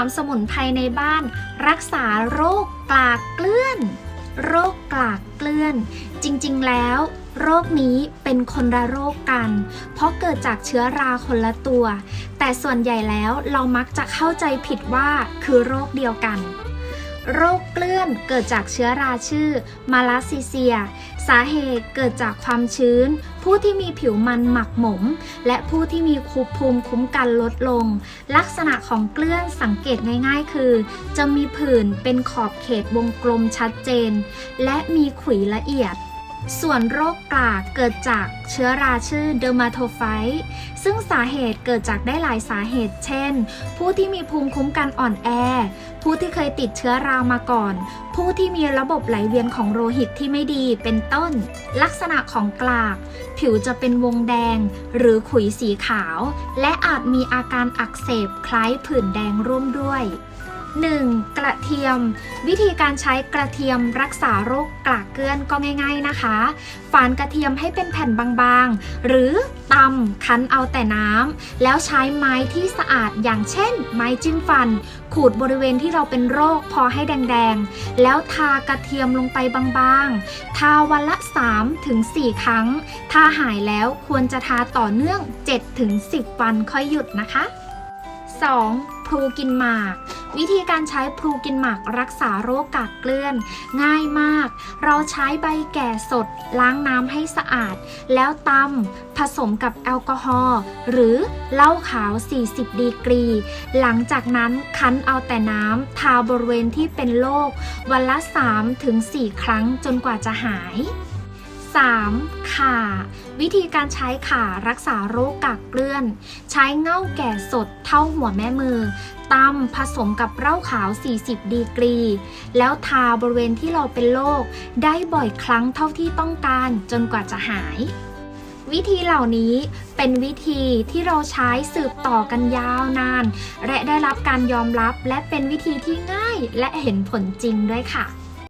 3สมุนไพรในบ้าน รักษาโรคกลากเกลื่อน โรคกลากเกลื่อน จริงๆแล้ว โรคนี้เป็นคนละโรคกัน เพราะเกิดจากเชื้อราคนละตัว แต่ส่วนใหญ่แล้วเรามักจะเข้าใจผิดว่าคือโรคเดียวกันโรคเกลื่อนเกิดจากเชื้อราชื่อมาลาซิเซีย สาเหตุเกิดจากความชื้น ผู้ที่มีผิวมันหมักหมม และผู้ที่มีคูภูมิคุ้มกันลดลง ลักษณะของเกลื่อนสังเกตง่ายๆ คือ จะมีผื่นเป็นขอบเขตวงกลมชัดเจน และมีขุยละเอียด ส่วนโรคกลากเกิดจากเชื้อราชื่อเดอร์มาโทไฟต์ซึ่งสาเหตุเกิดจากได้หลายสาเหตุ เช่น ผู้ที่มีภูมิคุ้มกันอ่อนแอ ผู้ที่เคยติดเชื้อรามาก่อน ผู้ที่มีระบบไหลเวียนของโลหิตที่ไม่ดีเป็นต้น ลักษณะของกลาก ผิวจะเป็นวงแดง หรือขุยสีขาว และอาจมีอาการอักเสบคล้ายผื่นแดงร่วมด้วย 1. กระเทียม วิธีการใช้กระเทียมรักษาโรคกลากเกลื่อนก็ง่าย ๆนะคะ ฝานกระเทียมให้เป็นแผ่นบางๆ หรือตำคั้นเอาแต่น้ำแล้วใช้ไม้ที่สะอาดอย่างเช่น ไม้จิ้มฟัน ขูดบริเวณที่เราเป็นโรคพอให้แดงๆ แล้วทากระเทียมลงไปบางๆ ทาวันละ 3-4ถึงครั้ง ถ้าหายแล้วควรจะทาต่อเนื่อง 7-10ถึง10วันค่อยหยุดนะคะ 2. พลูกินหมาก วิธีการใช้พลูกินหมากรักษาโรคกากเกลื่อน ง่ายมาก เราใช้ใบแก่สด ล้างน้ำให้สะอาด แล้วตำผสมกับแอลกอฮอล์หรือเหล้าขาว 40 ดีกรี หลังจากนั้นคั้นเอาแต่น้ำทาบริเวณที่เป็นโรควันละ 3-4 ครั้งจนกว่าจะหาย 3. ข่า วิธีการใช้ข่ารักษาโรคกากเกลื่อน ใช้เง่าแก่สดเท่าหัวแม่มือตำผสมกับเหล้าขาว 40 ดีกรี แล้วทาบริเวณที่เราเป็นโรคได้บ่อยครั้งเท่าที่ต้องการจนกว่าจะหาย วิธีเหล่านี้เป็นวิธีที่เราใช้สืบต่อกันยาวนาน และได้รับการยอมรับและเป็นวิธีที่ง่ายและเห็นผลจริงด้วยค่ะ